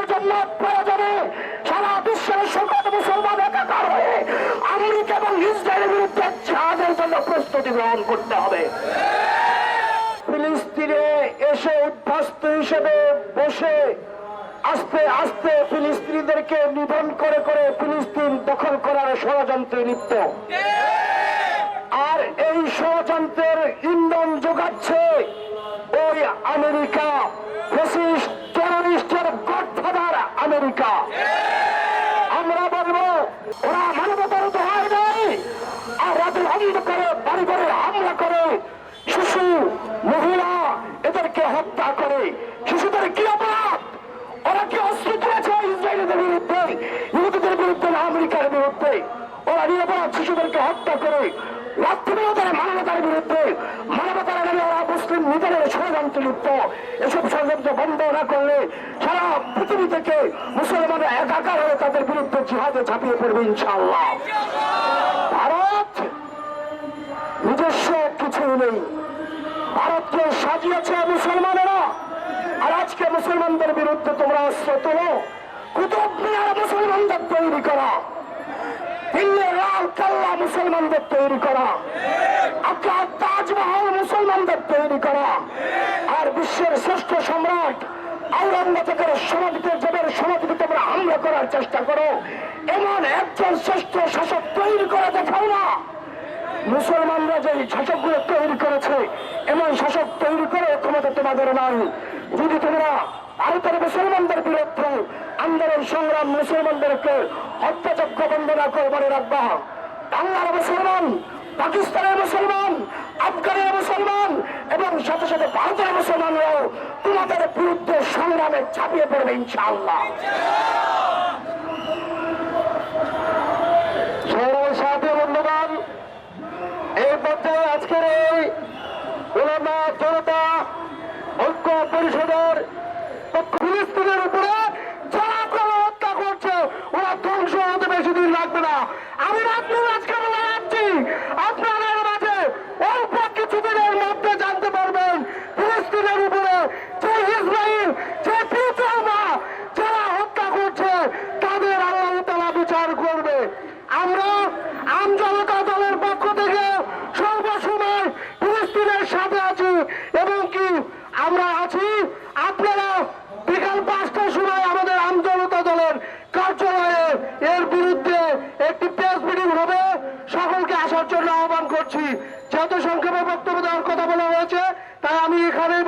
করার জন্য প্রয়োজনে সারা বিশ্বের সকল মুসলমান একাকার হয়ে আমেরিকা এবং ইসরায়েলের বিরুদ্ধে জিহাদের জন্য প্রস্তুতি গ্রহণ করতে হবে। ফিলিস্তিনে এসে উদ্বাস্ত হিসেবে বসে আস্তে আস্তে ফিলিস্তিনিদেরকে নিধন করে করে ফিলিস্তিন দখল করার ষড়যন্ত্রে লিপ্ত। আর এই ষড়যন্ত্রের ইন্ধন যোগাচ্ছে ওই আমেরিকা। আমেরিকা। আমরা বলব, ওরা মানবতার দোহাই নেই। আর রাতের অন্ধকারে বাড়ি বাড়ি হামলা করে, শিশু, মহিলা এদেরকে হত্যা করে। শিশুদের কি অপরাধ? ওরা কি অস্ত্র তুলেছে ইসরায়েলের বিরুদ্ধে? ইহুদিদের বিরুদ্ধে না, আমেরিকার বিরুদ্ধে? ওরা নিরপরাধ শিশুদেরকে হত্যা করে রাত্রি ওদের মানবতার বিরুদ্ধে, মানবতার নামে ওরা মুসলিম নিজেদের ষড়যন্ত্র লিপ্ত ষড়যন্ত্র বন্ধ না করলে সারা পৃথিবী থেকে মুসলমানরা একাকার হয়ে তাদের বিরুদ্ধে জিহাদে ঝাঁপিয়ে পড়বে ইনশাআল্লাহ। ভারত নিজস্ব কিছুই নেই। ভারতকে সাজিয়েছে মুসলমানেরা। আর আজকে মুসলমানদের বিরুদ্ধে তোমরা অস্ত্র তোলো। কুতুব মিনার মুসলমানদের তৈরি করা। দিল্লির লাল কাল্লা মুসলমানদের তৈরি করা। আপনার তাজমহল মুসলমানদের তৈরি করা। আর বিশ্বের শ্রেষ্ঠ সম্রাট আওরঙ্গজেবের সমাধিতে জবের সমাধিতে তোমরা হামলা করার চেষ্টা করো। এমন একজন শ্রেষ্ঠ শাসক তৈরি করে দেখাও না। মুসলমানরা যে শাসকগুলো তৈরি করেছে, এমন শাসক তৈরি করে ক্ষমতা তোমাদের নাই। যদি তোমরা ভারতের মুসলমানদের বিরুদ্ধে আন্দোলন, সংগ্রাম মুসলমানদেরকে হত্যাযজ্ঞ বন্ধ না করে মনে রাখবা, বাংলার মুসলমান পাকিস্তানের মুসলমান, আফগানের মুসলমান এবং সাথে সাথে ভারতের মুসলমানরাও তোমাদের বিরুদ্ধে সংগ্রামে ছাপিয়ে পড়বে ইনশাআল্লাহ। সাথে এই পর্যায়ে আজকের এই ওলামা জনতা ঐক্য পরিষদের পক্ষ ফিলিস্তিনের উপরে যারা কোনো হত্যা করছে, ওরা ধ্বংস হতে বেশি দিন লাগবে না। আমি রাত্রি আজকে বলে যাচ্ছি আপনাদের মাঝে অল্প কিছুদিনের মধ্যে জানতে পারবেন ফিলিস্তিনের উপরে যে ইসরায়েল যে পিতামা যারা হত্যা করছে তাদের আল্লাহ তালা বিচার করবে আমরা আমজনতা দলের পক্ষ থেকে সর্বসময় ফিলিস্তিনের সাথে আছি এবং কি আমরা আছি। আপনারা বিকাল পাঁচটার সময় আমাদের আমজনতা দলের কার্যালয়ে এর বিরুদ্ধে একটি প্রেস মিটিং হবে। সকলকে আসার জন্য আহ্বান করছি। যত সংক্ষেপে বক্তব্য দেওয়ার কথা বলা হয়েছে, তাই আমি এখানেই